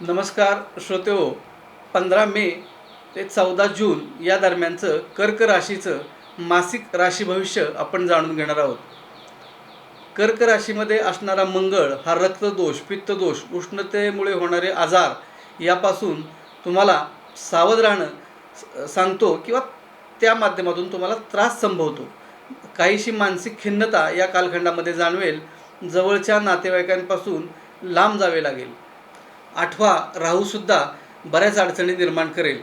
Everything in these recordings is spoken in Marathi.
नमस्कार श्रोतेओ हो. पंधरा मे ते चौदा जून या दरम्यानचं कर्क राशीचं मासिक राशी भविष्य आपण जाणून घेणार आहोत. कर्क राशीमध्ये असणारा मंगळ हा रक्तदोष पित्तदोष उष्णतेमुळे होणारे आजार यापासून तुम्हाला सावध राहणं सांगतो किंवा त्या माध्यमातून तुम्हाला त्रास संभवतो. काहीशी मानसिक खिन्नता या कालखंडामध्ये जाणवेल. जवळच्या नातेवाईकांपासून लांब जावे लागेल. आठवा राहूसुद्धा बऱ्याच अडचणी निर्माण करेल.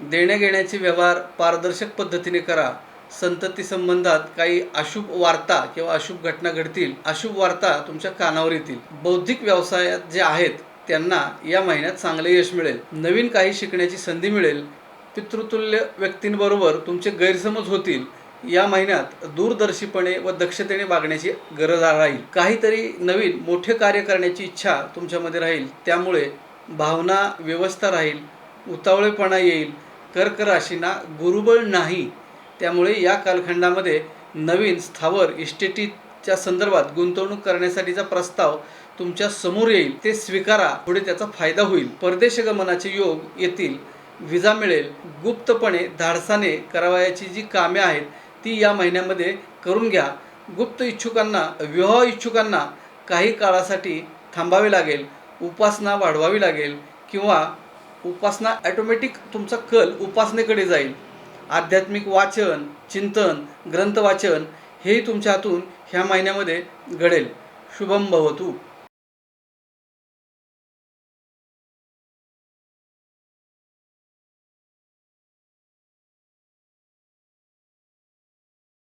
देण्याघेण्याचे व्यवहार पारदर्शक पद्धतीने करा. संतती संबंधात काही अशुभ वार्ता किंवा अशुभ घटना घडतील. अशुभ वार्ता तुमच्या कानावर येतील. बौद्धिक व्यवसायात जे आहेत त्यांना या महिन्यात चांगले यश मिळेल. नवीन काही शिकण्याची संधी मिळेल. पितृतुल्य व्यक्तींबरोबर तुमचे गैरसमज होतील. या महिन्यात दूरदर्शीपणे व दक्षतेने वागण्याची गरज राहील. काहीतरी नवीन मोठे कार्य करण्याची इच्छा तुमच्यामध्ये राहील. त्यामुळे भावना व्यवस्था राहील उतावळेपणा येईल कर्क राशींना गुरुबळ नाही. त्यामुळे या कालखंडामध्ये नवीन स्थावर इस्टेटीच्या संदर्भात गुंतवणूक करण्यासाठीचा प्रस्ताव तुमच्यासमोर येईल. ते स्वीकारा पुढे त्याचा फायदा होईल. परदेशगमनाचे योग येतील. विजा मिळेल. गुप्तपणे धाडसाने करावयाची जी कामे आहेत ती या महिन्यामध्ये करून घ्या. गुप्त इच्छुकांना विवाह इच्छुकांना काही काळासाठी थांबावे लागेल उपासना वाढवावी लागेल किंवा उपासना ॲटोमॅटिक तुमचा कल उपासनेकडे जाईल. आध्यात्मिक वाचन चिंतन ग्रंथ वाचन हेही तुमच्या हातून ह्या महिन्यामध्ये घडेल. शुभम भवतू.